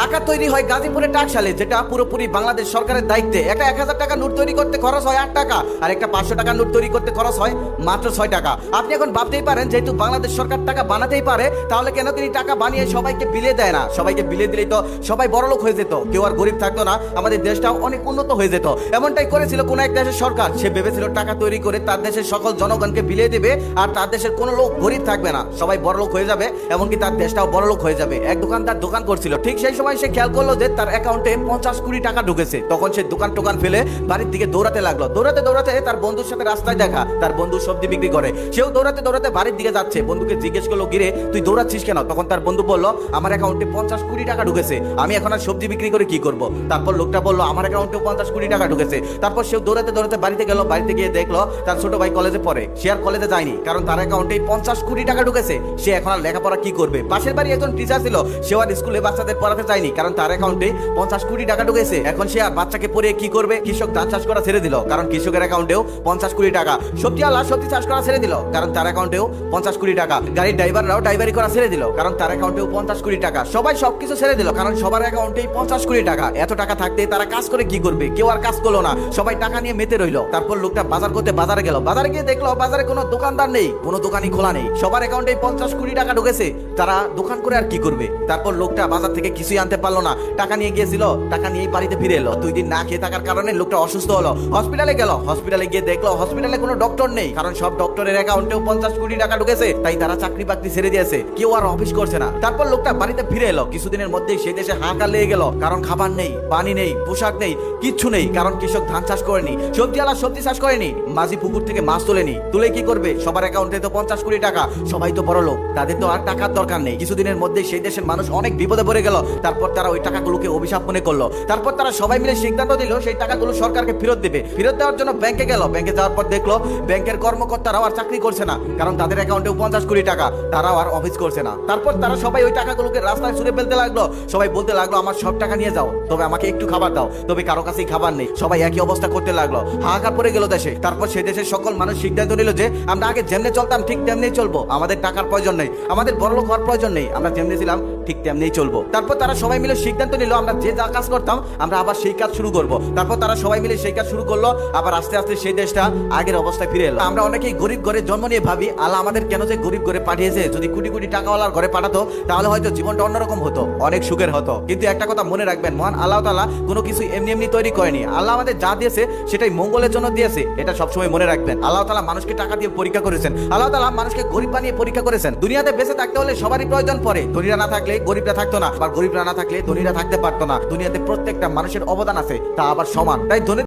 টাকা তৈরি হয় গাজীপুরে টাকশালে যেটা পুরোপুরি বাংলাদেশ সরকারের দায়িত্বে। একটা এক হাজার টাকা নোট তৈরি করতে খরচ হয় আট টাকা, আর একটা পাঁচশো টাকা নোট তৈরি করতে খরচ হয় মাত্র ছয় টাকা। আপনি এখন ভাবতেই পারেন, যেহেতু বাংলাদেশ সরকার টাকা বানাতেই পারে, তাহলে কেন তিনি টাকা বানিয়ে সবাইকে বিলে দেয় না? সবাইকে বিলে দিলেই তো সবাই বড়লোক হয়ে যেত। কেউ আর গরিব থাকতো না, আমাদের দেশটাও অনেক উন্নত হয়ে যেত। এমনটাই করেছিল কোন এক দেশের সরকার। সে ভেবেছিল টাকা তৈরি করে তার দেশের সকল জনগণকে বিলিয়ে দেবে, আর তার দেশের কোনো লোক গরিব থাকবে না। সবাই বড়লোক হয়ে যাবে, এমনকি তার দেশটাও বড়লোক হয়ে যাবে। এক দোকানদার দোকান করছিল, ঠিক সেই সময় সে খেয়াল করল যে তার অ্যাকাউন্টে পঞ্চাশ কোটি টাকা ঢুকেছে। তখন সে দোকান টোকান ফেলে বাড়ির দিকে দৌড়াতে লাগল। দৌড়াতে দৌড়াতে তার বন্ধুর সাথে রাস্তায় দেখা। তার বন্ধু সবজি বিক্রি করে। সেও দৌড়াতে দৌড়াতে বাড়ির দিকে যাচ্ছে। বন্ধুকে জিজ্ঞেস করল গিরে তুই দৌড়াচ্ছিস কেন? তখন তার বন্ধু বলল, আমার অ্যাকাউন্টে পঞ্চাশ কোটি টাকা ঢুকেছে। আমি এখন আর সবজি বিক্রি করে কি করব? তারপর লোকটা বলল, আমার অ্যাকাউন্টে পঞ্চাশ কোটি টাকা ঢুকেছে। তারপর সেও দৌড়াতে দৌড়াতে বাড়িতে গেল। বাড়িতে গিয়ে দেখল, তার ছোট ভাই কলেজে পড়ে। সে আর কলেজে যায়নি, কারণ তার অ্যাকাউন্টে পঞ্চাশ কোটি টাকা ঢুকেছে। সে এখন আর লেখাপড়া কি করবে? পাশের বাড়ি একজন টিচার ছিল। সেও আর স্কুলে বাচ্চাদের পড়াতে চায়নি কারণ তার অ্যাকাউন্টে পঞ্চাশ কোটি টাকা ঢুকেছে। এখন সে বাচ্চাকে পড়িয়ে কি করবে? কৃষক ধান চাষ করা ছেড়ে দিল। কারণ কৃষকের অ্যাকাউন্টেও পঞ্চাশ কোটি টাকা। সবজি আলা সবজি চাষ করা ছেড়ে দিল। কারণ তার অ্যাকাউন্টেও পঞ্চাশ কোটি টাকা। গাড়ির ড্রাইভাররাও ড্রাইভারি করা ছেড়ে দিল। কারণ তার অ্যাকাউন্টেও পঞ্চাশ কোটি টাকা। সবাই সবকিছু ছেড়ে দিল। কারণ সবার অ্যাকাউন্টেই পঞ্চাশ কোটি টাকা। এত টাকা থাকতে তারা কাজ করে কি করবে? কেউ আর কাজ করল না। সবাই টাকা নিয়ে মেতে রইল। তারপর লোকটা বাজার করতে বাজারে গেল। বাজারে গিয়ে দেখল বাজারে কোনো দোকানদার নেই। কোনো দোকানই খোলা নেই। সবার অ্যাকাউন্টে পঞ্চাশ কোটি টাকা ঢুকেছে। তারা দোকান করে আর কি করবে? তারপর লোকটা বাজার থেকে আনতে পারল না। টাকা নিয়ে গিয়েছিল, টাকা নিয়েই বাড়িতে ফিরে এলো। দুই দিন না খেয়ে থাকার কারণে লোকটা অসুস্থ হলো। হসপিটালে গেল। হসপিটালে গিয়ে দেখল, হসপিটালে কোনো ডক্টর নেই। কারণ সব ডক্টরের অ্যাকাউন্টেও পঞ্চাশ কোটি টাকা ঢুকেছে, তাই তারা চাকরি বাকরি ছেড়ে দিয়েছে। কেউ আর অফিস করছে না। তারপর লোকটা বাড়িতে ফিরে এলো। কিছুদিনের মধ্যেই সেই দেশে হাঁকা লেগে গেল। কারণ খাবার নেই, পানি নেই, পোশাক নেই, কিচ্ছু নেই। কারণ কৃষক ধান চাষ করেনি, সবজি আলা সবজি চাষ করেনি। মাঝি পুকুর থেকে মাছ তোলেনি। তুলে কি করবে? সবার অ্যাকাউন্টে তো পঞ্চাশ কোটি টাকা। সবাই তো বড় লোক। তাদের তো আর টাকার দরকার নেই। কিছুদিনের মধ্যে সেই দেশের মানুষ অনেক বিপদে পড়ে গেল। তারপর তারা ওই টাকাগুলোকে অভিশাপ মনে করল। তারপর তারা সবাই মিলে সিদ্ধান্ত দিল সেই টাকাগুলো সরকারকে ফেরত দেবে। ফেরত দেওয়ার জন্য ব্যাংকে গেল। ব্যাংকে যাওয়ার পর দেখল, ব্যাংকের কর্মকর্তারাও আর চাকরি করছে না, কারণ তাদের অ্যাকাউন্টে পঞ্চাশ কোটি টাকা, তারাও আর অফিস করছে না। তারপর তারা সবাই ওই টাকাগুলোকে রাস্তায় ছুড়ে ফেলতে লাগল। সবাই বলতে লাগল, আমার সব টাকা নিয়ে যাও, তবে আমাকে একটু খাবার দাও, তবে কারও কাছেই খাবার নেই। সবাই একই অবস্থা করতে লাগল। হাহাকার পড়ে গেল দেশে। তারপর সে দেশের সকল মানুষ সিদ্ধান্ত নিল যে, আমরা আগে যেমনি চলতাম, ঠিক তেমনি চলবো। আমাদের টাকার প্রয়োজন নেই। আমাদের বড়লোক হওয়ার প্রয়োজন নেই। আমরা যেমনি ছিলাম ঠিক তেমনিই চলবো। তারপর তারা সবাই মিলে সিদ্ধান্ত নিল, আমরা যে যা কাজ করতাম, আমরা আবার সেই কাজ শুরু করব। তারপর তারা সবাই মিলে সেই কাজ শুরু করল, আবার আস্তে আস্তে সেই দেশটা আগের অবস্থায় ফিরে এলো। আমরা অনেকেই গরিব ঘরে জন্ম নিয়ে ভাবি, আল্লাহ আমাদের কেন যে গরিব ঘরে পাঠিয়েছে? যদি কোটি কোটি টাকাওয়ালার ঘরে পাঠাতো, তাহলে হয়তো জীবনটা অন্যরকম হতো, অনেক সুখের হতো। কিন্তু একটা কথা মনে রাখবেন, মহান আল্লাহ তাআলা কোনো কিছু এমনি এমনি তৈরি করেনি। আল্লাহ আমাদের যা দিয়েছে, সেটাই মঙ্গলের জন্য দিয়েছে, এটা সবসময় মনে রাখবেন। আল্লাহ তাআলা মানুষকে টাকা দিয়ে পরীক্ষা করেছেন। আল্লাহ তাআলা মানুষকে গরিব বানিয়ে পরীক্ষা করেছেন। দুনিয়াতে বেঁচে থাকতে হলে সবারই প্রয়োজন পড়ে। ধনীরা না থাকলে গরিবরা থাকতো না, আবার গরিবরা না থাকলে ধনীরা থাকতে পারতো না। দুনিয়াতে প্রত্যেকটা মানুষের অবদান আছে, তা আবার সমান। তাই ধনী